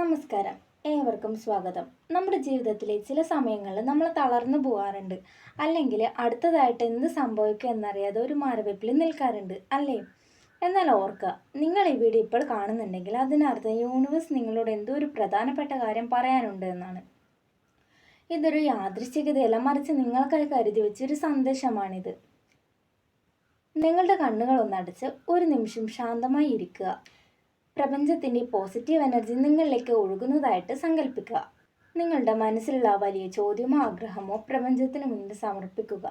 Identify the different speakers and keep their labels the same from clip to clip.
Speaker 1: നമസ്കാരം ഏവർക്കും സ്വാഗതം നമ്മുടെ ജീവിതത്തിലെ ചില സമയങ്ങളിൽ നമ്മൾ തളർന്നു പോകാറുണ്ട് അല്ലെങ്കിൽ അടുത്തതായിട്ട് എന്ത് സംഭവിക്കുക എന്നറിയാതെ ഒരു മാറിവെപ്പിൽ നിൽക്കാറുണ്ട് അല്ലേ എന്നാൽ ഓർക്കുക നിങ്ങൾ ഈ വീഡിയോ ഇപ്പോൾ കാണുന്നുണ്ടെങ്കിൽ അതിനർത്ഥം യൂണിവേഴ്സ് നിങ്ങളോട് എന്തോ ഒരു പ്രധാനപ്പെട്ട കാര്യം പറയാനുണ്ട് എന്നാണ് ഇതൊരു യാദൃശ്ചികതയല്ല മറിച്ച് നിങ്ങൾക്കായി കരുതി വെച്ച ഒരു സന്ദേശമാണിത് നിങ്ങളുടെ കണ്ണുകളൊന്നടച്ച് ഒരു നിമിഷം ശാന്തമായി ഇരിക്കുക പ്രപഞ്ചത്തിൻ്റെ പോസിറ്റീവ് എനർജി നിങ്ങളിലേക്ക് ഒഴുകുന്നതായിട്ട് സങ്കല്പിക്കുക നിങ്ങളുടെ മനസ്സിലുള്ള വലിയ ചോദ്യമോ ആഗ്രഹമോ പ്രപഞ്ചത്തിന് മുന്നിൽ സമർപ്പിക്കുക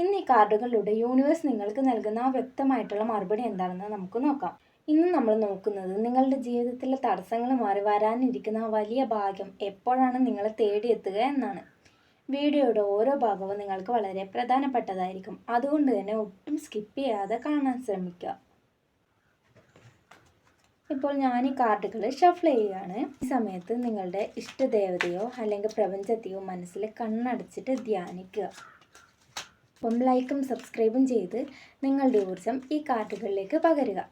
Speaker 1: ഇന്ന് ഈ കാർഡുകളിലൂടെ യൂണിവേഴ്സ് നിങ്ങൾക്ക് നൽകുന്ന ആ വ്യക്തമായിട്ടുള്ള മറുപടി എന്താണെന്ന് നമുക്ക് നോക്കാം ഇന്ന് നമ്മൾ നോക്കുന്നത് നിങ്ങളുടെ ജീവിതത്തിലെ തടസ്സങ്ങൾ മാറി വരാനിരിക്കുന്ന വലിയ ഭാഗ്യം എപ്പോഴാണ് നിങ്ങളെ തേടിയെത്തുക എന്നാണ് വീഡിയോയുടെ ഓരോ ഭാഗവും നിങ്ങൾക്ക് വളരെ പ്രധാനപ്പെട്ടതായിരിക്കും അതുകൊണ്ട് തന്നെ ഒട്ടും സ്കിപ്പ് ചെയ്യാതെ കാണാൻ ശ്രമിക്കുക ഇപ്പോൾ ഞാൻ ഈ കാർഡുകൾ ഷഫിൾ ചെയ്യുകയാണ് ഈ സമയത്ത് നിങ്ങളുടെ ഇഷ്ടദേവതയോ അല്ലെങ്കിൽ പ്രപഞ്ചത്തെയോ മനസ്സിൽ കണ്ണടച്ചിട്ട് ധ്യാനിക്കുക അപ്പം ലൈക്കും സബ്സ്ക്രൈബും ചെയ്ത് നിങ്ങളുടെ ഊർജം ഈ കാർഡുകളിലേക്ക് പകരുക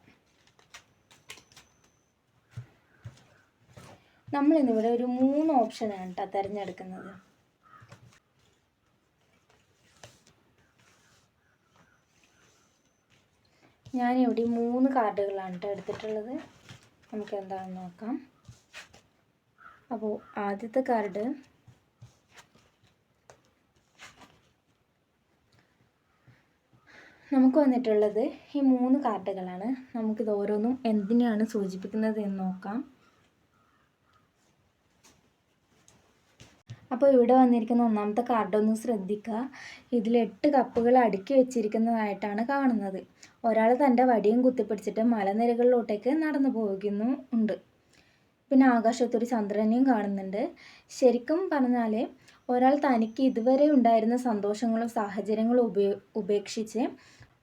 Speaker 1: നമ്മളിന്നിവിടെ ഒരു മൂന്ന് ഓപ്ഷനാണ് കേട്ടോ തിരഞ്ഞെടുക്കുന്നത് ഞാനിവിടെ മൂന്ന് കാർഡുകളാണ് കേട്ടോ എടുത്തിട്ടുള്ളത് നമുക്ക് എന്താണെന്ന് നോക്കാം അപ്പോൾ ആദ്യത്തെ കാർഡ് നമുക്ക് വന്നിട്ടുള്ളത് ഈ മൂന്ന് കാർഡുകളാണ് നമുക്കിത് ഓരോന്നും എന്തിനാണ് സൂചിപ്പിക്കുന്നത് എന്ന് നോക്കാം അപ്പോൾ ഇവിടെ വന്നിരിക്കുന്ന ഒന്നാമത്തെ കാർഡൊന്ന് ശ്രദ്ധിക്കുക ഇതിൽ എട്ട് കപ്പുകൾ അടുക്കി വെച്ചിരിക്കുന്നതായിട്ടാണ് കാണുന്നത് ഒരാൾ തൻ്റെ വടിയും കുത്തിപ്പിടിച്ചിട്ട് മലനിരകളിലോട്ടേക്ക് നടന്നു പോകുന്നു ഉണ്ട് പിന്നെ ആകാശത്തൊരു ചന്ദ്രനെയും കാണുന്നുണ്ട് ശരിക്കും പറഞ്ഞാൽ ഒരാൾ തനിക്ക് ഇതുവരെ ഉണ്ടായിരുന്ന സന്തോഷങ്ങളും സാഹചര്യങ്ങളും ഉപയോ ഉപേക്ഷിച്ച്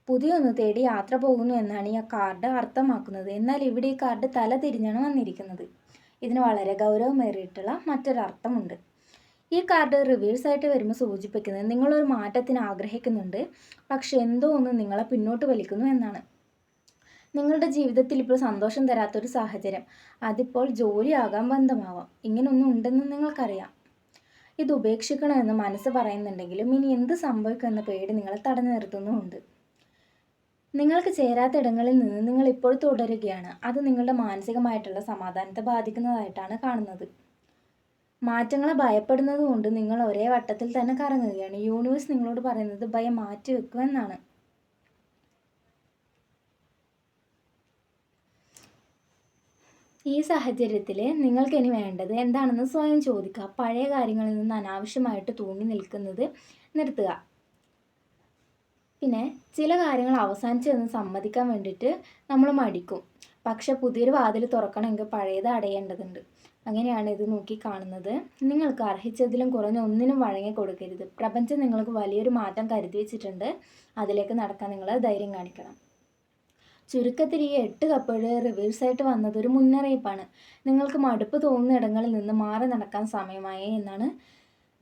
Speaker 1: പുതിയൊന്ന് തേടി യാത്ര പോകുന്നു എന്നാണ് ഈ കാർഡ് അർത്ഥമാക്കുന്നത് എന്നാൽ ഇവിടെ ഈ കാർഡ് തല തിരിഞ്ഞാണ് വന്നിരിക്കുന്നത് ഇതിന് വളരെ ഗൗരവമേറിയിട്ടുള്ള മറ്റൊരർത്ഥമുണ്ട് ഈ കാർഡ് റിവേഴ്സ് ആയിട്ട് വരുമ്പോൾ സൂചിപ്പിക്കുന്നത് നിങ്ങളൊരു മാറ്റത്തിന് ആഗ്രഹിക്കുന്നുണ്ട് പക്ഷെ എന്തോ ഒന്ന് നിങ്ങളെ പിന്നോട്ട് വലിക്കുന്നു എന്നാണ് നിങ്ങളുടെ ജീവിതത്തിൽ ഇപ്പോൾ സന്തോഷം തരാത്തൊരു സാഹചര്യം അതിപ്പോൾ ജോലിയാകാം ബന്ധമാവാം ഇങ്ങനൊന്നും ഉണ്ടെന്ന് നിങ്ങൾക്കറിയാം ഇത് ഉപേക്ഷിക്കണമെന്ന് മനസ്സ് പറയുന്നുണ്ടെങ്കിലും ഇനി എന്ത് എന്ന പേടി നിങ്ങളെ തടഞ്ഞു നിർത്തുന്നുമുണ്ട് നിങ്ങൾക്ക് ചേരാത്ത ഇടങ്ങളിൽ നിന്ന് നിങ്ങൾ ഇപ്പോൾ തുടരുകയാണ് അത് നിങ്ങളുടെ മാനസികമായിട്ടുള്ള സമാധാനത്തെ ബാധിക്കുന്നതായിട്ടാണ് കാണുന്നത് മാറ്റങ്ങളെ ഭയപ്പെടുന്നത് കൊണ്ട് നിങ്ങൾ ഒരേ വട്ടത്തിൽ തന്നെ കറങ്ങുകയാണ് യൂണിവേഴ്സ് നിങ്ങളോട് പറയുന്നത് ഭയം മാറ്റി വെക്കുക എന്നാണ് ഈ സാഹചര്യത്തിൽ നിങ്ങൾക്ക് ഇനി വേണ്ടത് എന്താണെന്ന് സ്വയം ചോദിക്കുക പഴയ കാര്യങ്ങളിൽ നിന്ന് അനാവശ്യമായിട്ട് തൂങ്ങി നിൽക്കുന്നത് നിർത്തുക പിന്നെ ചില കാര്യങ്ങൾ അവസാനിച്ചതെന്ന് സമ്മതിക്കാൻ വേണ്ടിയിട്ട് നമ്മൾ മടിക്കും പക്ഷെ പുതിയൊരു വാതിൽ തുറക്കണമെങ്കിൽ പഴയത് അടയേണ്ടതുണ്ട് അങ്ങനെയാണ് ഇത് നോക്കി കാണുന്നത് നിങ്ങൾക്ക് അർഹിച്ചതിലും കുറഞ്ഞ ഒന്നിനും വഴങ്ങി കൊടുക്കരുത് പ്രപഞ്ചം നിങ്ങൾക്ക് വലിയൊരു മാറ്റം കരുതി വെച്ചിട്ടുണ്ട് അതിലേക്ക് നടക്കാൻ നിങ്ങൾ ധൈര്യം കാണിക്കണം ചുരുക്കത്തിൽ ഈ എട്ട് കപ്പുകൾ റിവേഴ്സായിട്ട് വന്നത് ഒരു മുന്നറിയിപ്പാണ് നിങ്ങൾക്ക് മടുപ്പ് തോന്നുന്ന ഇടങ്ങളിൽ നിന്ന് മാറി നടക്കാൻ സമയമായി എന്നാണ്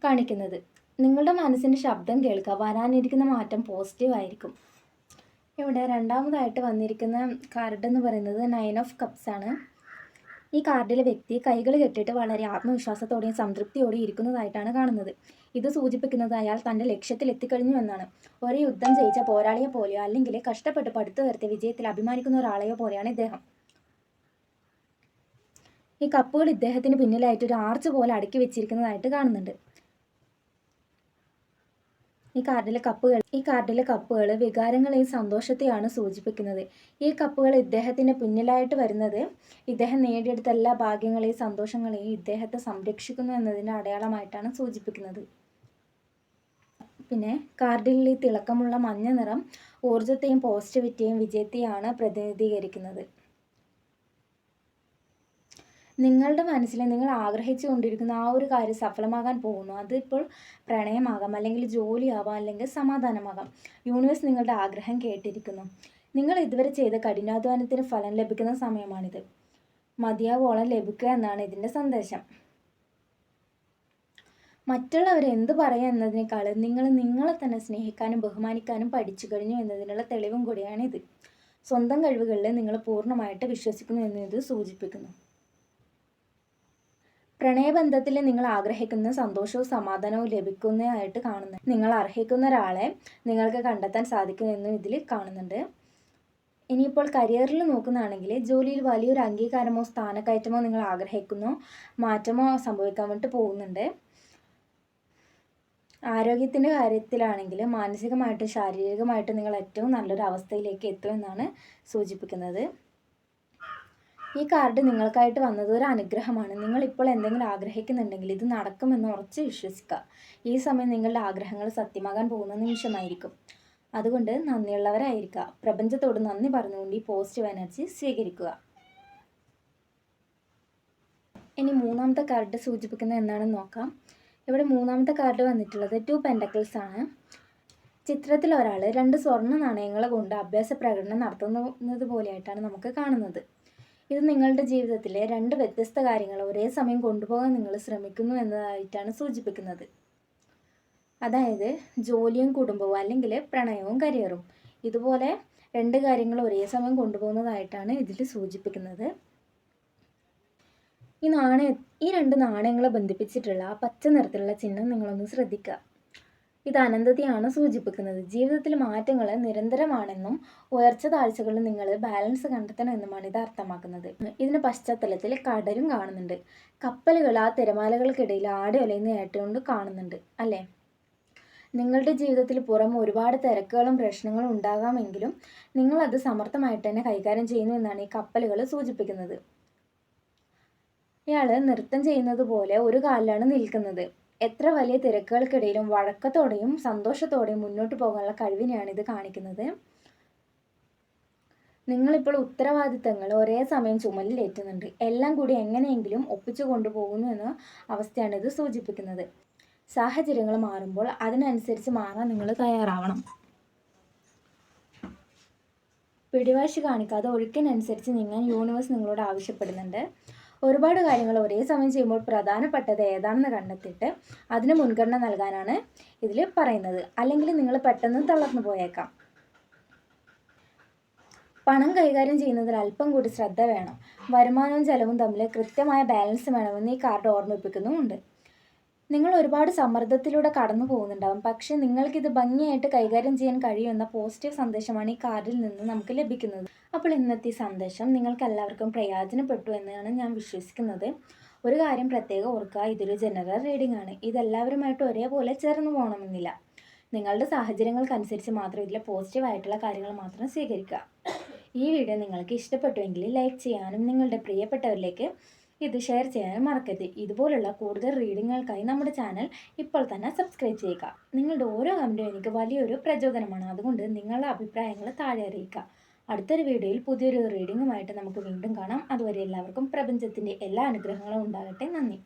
Speaker 1: കാണിക്കുന്നത് നിങ്ങളുടെ മനസ്സിൻ്റെ ശബ്ദം കേൾക്കുക വരാനിരിക്കുന്ന മാറ്റം ആയിരിക്കും ഇവിടെ രണ്ടാമതായിട്ട് വന്നിരിക്കുന്ന കാർഡ് എന്ന് പറയുന്നത് നയൻ ഓഫ് കപ്സ് ആണ് ഈ കാർഡിലെ വ്യക്തി കൈകൾ കെട്ടിട്ട് വളരെ ആത്മവിശ്വാസത്തോടെയും സംതൃപ്തിയോടെയും ഇരിക്കുന്നതായിട്ടാണ് കാണുന്നത് ഇത് സൂചിപ്പിക്കുന്നത് അയാൾ തൻ്റെ ലക്ഷ്യത്തിൽ എത്തിക്കഴിഞ്ഞു എന്നാണ് ഒരേ യുദ്ധം ജയിച്ച പോരാളിയെ പോലെയോ അല്ലെങ്കിൽ കഷ്ടപ്പെട്ട് പടുത്തു വരുത്തിയ വിജയത്തിൽ അഭിമാനിക്കുന്ന ഒരാളെയോ പോലെയാണ് ഇദ്ദേഹം ഈ കപ്പുകൾ ഇദ്ദേഹത്തിന് പിന്നിലായിട്ട് ഒരു ആർച്ച് പോലെ അടുക്കി വെച്ചിരിക്കുന്നതായിട്ട് കാണുന്നുണ്ട് ഈ കാർഡിലെ കപ്പുകൾ ഈ കാർഡിലെ കപ്പുകൾ വികാരങ്ങളെയും സന്തോഷത്തെയാണ് സൂചിപ്പിക്കുന്നത് ഈ കപ്പുകൾ ഇദ്ദേഹത്തിന് പിന്നിലായിട്ട് വരുന്നത് ഇദ്ദേഹം നേടിയെടുത്ത എല്ലാ ഭാഗ്യങ്ങളെയും സന്തോഷങ്ങളെയും ഇദ്ദേഹത്തെ സംരക്ഷിക്കുന്നു എന്നതിൻ്റെ അടയാളമായിട്ടാണ് സൂചിപ്പിക്കുന്നത് പിന്നെ കാർഡിൽ ഈ തിളക്കമുള്ള മഞ്ഞ നിറം ഊർജത്തെയും പോസിറ്റിവിറ്റിയെയും വിജയത്തെയാണ് പ്രതിനിധീകരിക്കുന്നത് നിങ്ങളുടെ മനസ്സിൽ നിങ്ങൾ ആഗ്രഹിച്ചു കൊണ്ടിരിക്കുന്ന ആ ഒരു കാര്യം സഫലമാകാൻ പോകുന്നു അതിപ്പോൾ പ്രണയമാകാം അല്ലെങ്കിൽ ജോലിയാവാം അല്ലെങ്കിൽ സമാധാനമാകാം യൂണിവേഴ്സ് നിങ്ങളുടെ ആഗ്രഹം കേട്ടിരിക്കുന്നു നിങ്ങൾ ഇതുവരെ ചെയ്ത കഠിനാധ്വാനത്തിന് ഫലം ലഭിക്കുന്ന സമയമാണിത് മതിയാവോളം ലഭിക്കുക എന്നാണ് ഇതിൻ്റെ സന്ദേശം മറ്റുള്ളവർ എന്ത് പറയുക എന്നതിനേക്കാൾ നിങ്ങൾ നിങ്ങളെ തന്നെ സ്നേഹിക്കാനും ബഹുമാനിക്കാനും പഠിച്ചു കഴിഞ്ഞു എന്നതിനുള്ള തെളിവും കൂടിയാണിത് സ്വന്തം കഴിവുകളിൽ നിങ്ങൾ പൂർണ്ണമായിട്ട് വിശ്വസിക്കുന്നു എന്നിത് സൂചിപ്പിക്കുന്നു പ്രണയബന്ധത്തിൽ നിങ്ങൾ ആഗ്രഹിക്കുന്ന സന്തോഷവും സമാധാനവും ലഭിക്കുന്നതായിട്ട് കാണുന്നു നിങ്ങൾ അർഹിക്കുന്ന ഒരാളെ നിങ്ങൾക്ക് കണ്ടെത്താൻ സാധിക്കുമെന്നും ഇതിൽ കാണുന്നുണ്ട് ഇനിയിപ്പോൾ കരിയറിൽ നോക്കുന്നതാണെങ്കിൽ ജോലിയിൽ വലിയൊരു അംഗീകാരമോ സ്ഥാനക്കയറ്റമോ നിങ്ങൾ ആഗ്രഹിക്കുന്നു മാറ്റമോ സംഭവിക്കാൻ വേണ്ടി പോകുന്നുണ്ട് ആരോഗ്യത്തിൻ്റെ കാര്യത്തിലാണെങ്കിൽ മാനസികമായിട്ടും ശാരീരികമായിട്ടും നിങ്ങൾ ഏറ്റവും നല്ലൊരു അവസ്ഥയിലേക്ക് എത്തുമെന്നാണ് സൂചിപ്പിക്കുന്നത് ഈ കാർഡ് നിങ്ങൾക്കായിട്ട് വന്നത് ഒരു അനുഗ്രഹമാണ് നിങ്ങൾ ഇപ്പോൾ എന്തെങ്കിലും ആഗ്രഹിക്കുന്നുണ്ടെങ്കിൽ ഇത് നടക്കുമെന്ന് ഉറച്ച് വിശ്വസിക്കുക ഈ സമയം നിങ്ങളുടെ ആഗ്രഹങ്ങൾ സത്യമാകാൻ പോകുന്ന നിമിഷമായിരിക്കും അതുകൊണ്ട് നന്ദിയുള്ളവരായിരിക്കുക പ്രപഞ്ചത്തോട് നന്ദി പറഞ്ഞുകൊണ്ട് ഈ പോസിറ്റീവ് എനർജി സ്വീകരിക്കുക ഇനി മൂന്നാമത്തെ കാർഡ് സൂചിപ്പിക്കുന്നത് എന്താണെന്ന് നോക്കാം ഇവിടെ മൂന്നാമത്തെ കാർഡ് വന്നിട്ടുള്ളത് ടു പെൻഡക്കിൾസ് ആണ് ചിത്രത്തിൽ ഒരാൾ രണ്ട് സ്വർണ്ണ നാണയങ്ങൾ കൊണ്ട് അഭ്യാസ പ്രകടനം നടത്തുന്നത് പോലെയായിട്ടാണ് നമുക്ക് കാണുന്നത് ഇത് നിങ്ങളുടെ ജീവിതത്തിലെ രണ്ട് വ്യത്യസ്ത കാര്യങ്ങൾ ഒരേ സമയം കൊണ്ടുപോകാൻ നിങ്ങൾ ശ്രമിക്കുന്നു എന്നതായിട്ടാണ് സൂചിപ്പിക്കുന്നത് അതായത് ജോലിയും കുടുംബവും അല്ലെങ്കിൽ പ്രണയവും കരിയറും ഇതുപോലെ രണ്ട് കാര്യങ്ങൾ ഒരേ സമയം കൊണ്ടുപോകുന്നതായിട്ടാണ് ഇതിൽ സൂചിപ്പിക്കുന്നത് ഈ നാണയ ഈ രണ്ട് നാണയങ്ങളെ ബന്ധിപ്പിച്ചിട്ടുള്ള ആ പച്ച നിറത്തിലുള്ള ചിഹ്നം നിങ്ങളൊന്ന് ശ്രദ്ധിക്കുക ഇത് അനന്തതയാണ് സൂചിപ്പിക്കുന്നത് ജീവിതത്തിൽ മാറ്റങ്ങൾ നിരന്തരമാണെന്നും ഉയർച്ച താഴ്ചകളിൽ നിങ്ങൾ ബാലൻസ് കണ്ടെത്തണമെന്നുമാണ് ഇത് അർത്ഥമാക്കുന്നത് ഇതിന് പശ്ചാത്തലത്തിൽ കടലും കാണുന്നുണ്ട് കപ്പലുകൾ ആ തിരമാലകൾക്കിടയിൽ ആടി ഒലയുന്ന ഏറ്റവും കാണുന്നുണ്ട് അല്ലേ നിങ്ങളുടെ ജീവിതത്തിൽ പുറം ഒരുപാട് തിരക്കുകളും പ്രശ്നങ്ങളും ഉണ്ടാകാമെങ്കിലും നിങ്ങളത് സമർത്ഥമായിട്ട് തന്നെ കൈകാര്യം ചെയ്യുന്നു എന്നാണ് ഈ കപ്പലുകൾ സൂചിപ്പിക്കുന്നത് ഇയാൾ നൃത്തം ചെയ്യുന്നത് പോലെ ഒരു കാലിലാണ് നിൽക്കുന്നത് എത്ര വലിയ തിരക്കുകൾക്കിടയിലും വഴക്കത്തോടെയും സന്തോഷത്തോടെയും മുന്നോട്ട് പോകാനുള്ള കഴിവിനെയാണ് ഇത് കാണിക്കുന്നത് നിങ്ങളിപ്പോൾ ഉത്തരവാദിത്തങ്ങൾ ഒരേ സമയം ചുമലിലേറ്റുന്നുണ്ട് എല്ലാം കൂടി എങ്ങനെയെങ്കിലും ഒപ്പിച്ചു കൊണ്ടുപോകുന്നു എന്ന അവസ്ഥയാണ് ഇത് സൂചിപ്പിക്കുന്നത് സാഹചര്യങ്ങൾ മാറുമ്പോൾ അതിനനുസരിച്ച് മാറാൻ നിങ്ങൾ തയ്യാറാവണം പിടിവാശി കാണിക്കാതെ ഒഴുക്കിനനുസരിച്ച് നീങ്ങാൻ യൂണിവേഴ്സ് നിങ്ങളോട് ആവശ്യപ്പെടുന്നുണ്ട് ഒരുപാട് കാര്യങ്ങൾ ഒരേ സമയം ചെയ്യുമ്പോൾ പ്രധാനപ്പെട്ടത് ഏതാണെന്ന് കണ്ടെത്തിയിട്ട് അതിന് മുൻഗണന നൽകാനാണ് ഇതിൽ പറയുന്നത് അല്ലെങ്കിൽ നിങ്ങൾ പെട്ടെന്ന് തളർന്നു പോയേക്കാം പണം കൈകാര്യം ചെയ്യുന്നതിൽ അല്പം കൂടി ശ്രദ്ധ വേണം വരുമാനവും ചെലവും തമ്മിൽ കൃത്യമായ ബാലൻസ് വേണമെന്ന് ഈ കാർഡ് ഓർമ്മിപ്പിക്കുന്നുമുണ്ട് നിങ്ങൾ ഒരുപാട് സമ്മർദ്ദത്തിലൂടെ കടന്നു പോകുന്നുണ്ടാവും നിങ്ങൾക്ക് ഇത് ഭംഗിയായിട്ട് കൈകാര്യം ചെയ്യാൻ കഴിയുന്ന പോസിറ്റീവ് സന്ദേശമാണ് ഈ കാർഡിൽ നിന്ന് നമുക്ക് ലഭിക്കുന്നത് അപ്പോൾ ഇന്നത്തെ സന്ദേശം നിങ്ങൾക്ക് എല്ലാവർക്കും പ്രയോജനപ്പെട്ടു എന്നാണ് ഞാൻ വിശ്വസിക്കുന്നത് ഒരു കാര്യം പ്രത്യേകം ഓർക്കുക ഇതൊരു ജനറൽ റീഡിംഗ് ആണ് ഇതെല്ലാവരുമായിട്ട് ഒരേപോലെ ചേർന്ന് പോകണമെന്നില്ല നിങ്ങളുടെ സാഹചര്യങ്ങൾക്കനുസരിച്ച് മാത്രം ഇതിലെ ആയിട്ടുള്ള കാര്യങ്ങൾ മാത്രം സ്വീകരിക്കുക ഈ വീഡിയോ നിങ്ങൾക്ക് ഇഷ്ടപ്പെട്ടുവെങ്കിൽ ലൈക്ക് ചെയ്യാനും നിങ്ങളുടെ പ്രിയപ്പെട്ടവരിലേക്ക് ഇത് ഷെയർ ചെയ്യാനും മറക്കരുത് ഇതുപോലുള്ള കൂടുതൽ റീഡിങ്ങുകൾക്കായി നമ്മുടെ ചാനൽ ഇപ്പോൾ തന്നെ സബ്സ്ക്രൈബ് ചെയ്യുക നിങ്ങളുടെ ഓരോ കമൻറ്റും എനിക്ക് വലിയൊരു പ്രചോദനമാണ് അതുകൊണ്ട് നിങ്ങളുടെ അഭിപ്രായങ്ങൾ താഴെ അറിയിക്കുക അടുത്തൊരു വീഡിയോയിൽ പുതിയൊരു റീഡിങ്ങുമായിട്ട് നമുക്ക് വീണ്ടും കാണാം അതുവരെ എല്ലാവർക്കും പ്രപഞ്ചത്തിൻ്റെ എല്ലാ അനുഗ്രഹങ്ങളും ഉണ്ടാകട്ടെ നന്ദി